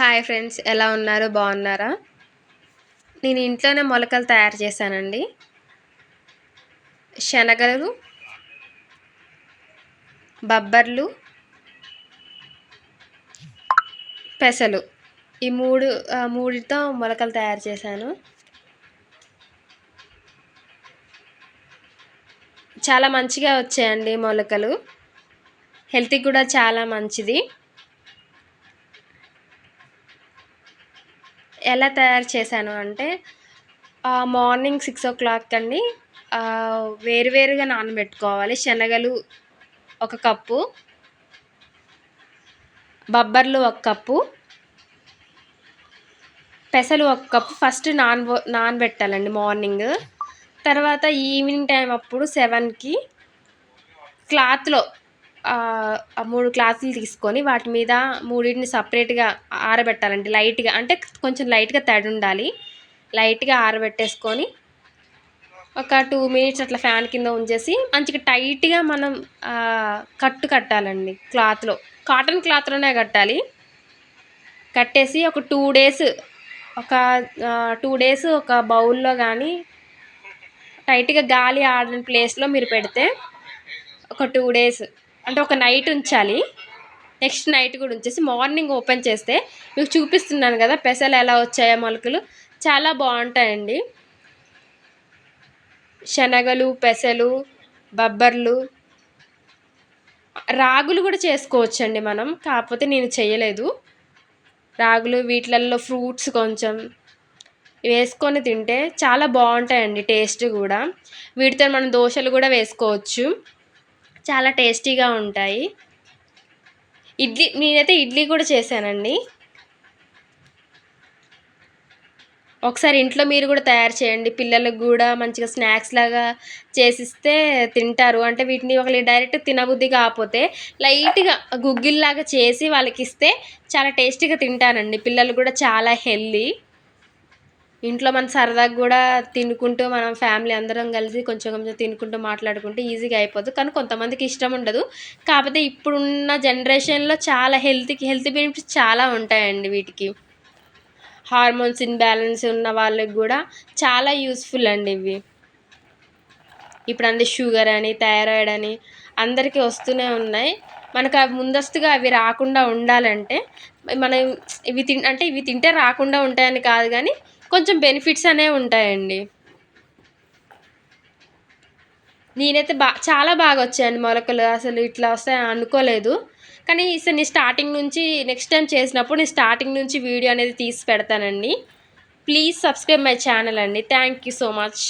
Hi friends ఎలా ఉన్నారు? బాగున్నారా? నేను ఇంట్లోనే మొలకలు తయారు చేశానండి. శనగలు బబ్బర్లు పెసలు. ఈ మూడు మూడితో మొలకలు తయారు చేశాను. చాలా మంచిగా వచ్చాయండి మొలకలు. హెల్త్కి కూడా చాలా మంచిది. ఎలా తయారు చేశాను అంటే మార్నింగ్ సిక్స్ ఓ క్లాక్ అండి వేరువేరుగా నానబెట్టుకోవాలి. శనగలు ఒక కప్పు బబ్బర్లు ఒక కప్పు పెసలు ఒక కప్పు ఫస్ట్ నాన్బో నానబెట్టాలండి మార్నింగ్. తర్వాత ఈవినింగ్ టైం అప్పుడు సెవెన్కి క్లాత్లో మూడు క్లాసులు తీసుకొని వాటి మీద మూడింటిని సపరేట్గా ఆరబెట్టాలండి లైట్గా. అంటే కొంచెం లైట్గా తడి ఉండాలి. లైట్గా ఆరబెట్టేసుకొని ఒక టూ మినిట్స్ అట్లా ఫ్యాన్ కింద ఉంచేసి మంచిగా టైట్గా మనం కట్టు కట్టాలండి క్లాత్లో. కాటన్ క్లాత్లోనే కట్టాలి. కట్టేసి ఒక టూ డేస్ ఒక టూ డేస్ ఒక బౌల్లో కానీ టైట్గా గాలి ఆడిన ప్లేస్లో మీరు పెడితే ఒక టూ డేస్ అంటే ఒక నైట్ ఉంచాలి. నెక్స్ట్ నైట్ కూడా ఉంచేసి మార్నింగ్ ఓపెన్ చేస్తే మీకు చూపిస్తున్నాను కదా పెసలు ఎలా వచ్చాయో మొలకలు. చాలా బాగుంటాయండి. శనగలు పెసలు బబ్బర్లు. రాగులు కూడా చేసుకోవచ్చండి మనం కాకపోతే నేను చేయలేదు. రాగులు వీటిలలో ఫ్రూట్స్ కొంచెం వేసుకొని తింటే చాలా బాగుంటాయండి టేస్ట్ కూడా. వీటితో మనం దోశలు కూడా వేసుకోవచ్చు. చాలా టేస్టీగా ఉంటాయి. ఇడ్లీ నేనైతే ఇడ్లీ కూడా చేశానండి. ఒకసారి ఇంట్లో మీరు కూడా తయారు చేయండి. పిల్లలకు కూడా మంచిగా స్నాక్స్ లాగా చేసిస్తే తింటారు. అంటే వీటిని ఒకళ్ళు డైరెక్ట్ తినబుద్ధి కాకపోతే లైట్గా గుగ్గిల్లాగా చేసి వాళ్ళకి ఇస్తే చాలా టేస్టీగా తింటారండి పిల్లలు కూడా చాలా హెల్దీ ఇంట్లో మన సరదాగా కూడా తినుకుంటూ మనం ఫ్యామిలీ అందరం కలిసి కొంచెం కొంచెం తినుకుంటూ మాట్లాడుకుంటూ ఈజీగా అయిపోతుంది కానీ కొంతమందికి ఇష్టం ఉండదు. కాకపోతే ఇప్పుడున్న జనరేషన్లో చాలా హెల్త్కి హెల్త్ బెనిఫిట్స్ చాలా ఉంటాయండి వీటికి. హార్మోన్స్ ఇన్బ్యాలెన్స్ ఉన్న వాళ్ళకి కూడా చాలా యూస్ఫుల్ అండి ఇవి. ఇప్పుడు అంది షుగర్ అని థైరాయిడ్ అని అందరికీ వస్తూనే ఉన్నాయి. మనకు అవి ముందస్తుగా అవి రాకుండా ఉండాలంటే మనం ఇవి తిన్ అంటే ఇవి తింటే రాకుండా ఉంటాయని కాదు కానీ కొంచెం బెనిఫిట్స్ అనేవి ఉంటాయండి. నేనైతే బా చాలా బాగా వచ్చాయండి మొలకలు. అసలు ఇట్లా వస్తాయని అనుకోలేదు. కానీ ఈసారి నేను స్టార్టింగ్ నుంచి నెక్స్ట్ టైం చేసినప్పుడు నేను స్టార్టింగ్ నుంచి వీడియో అనేది తీసి పెడతానండి. ప్లీజ్ సబ్స్క్రైబ్ మై ఛానల్ అండి. Thank you so much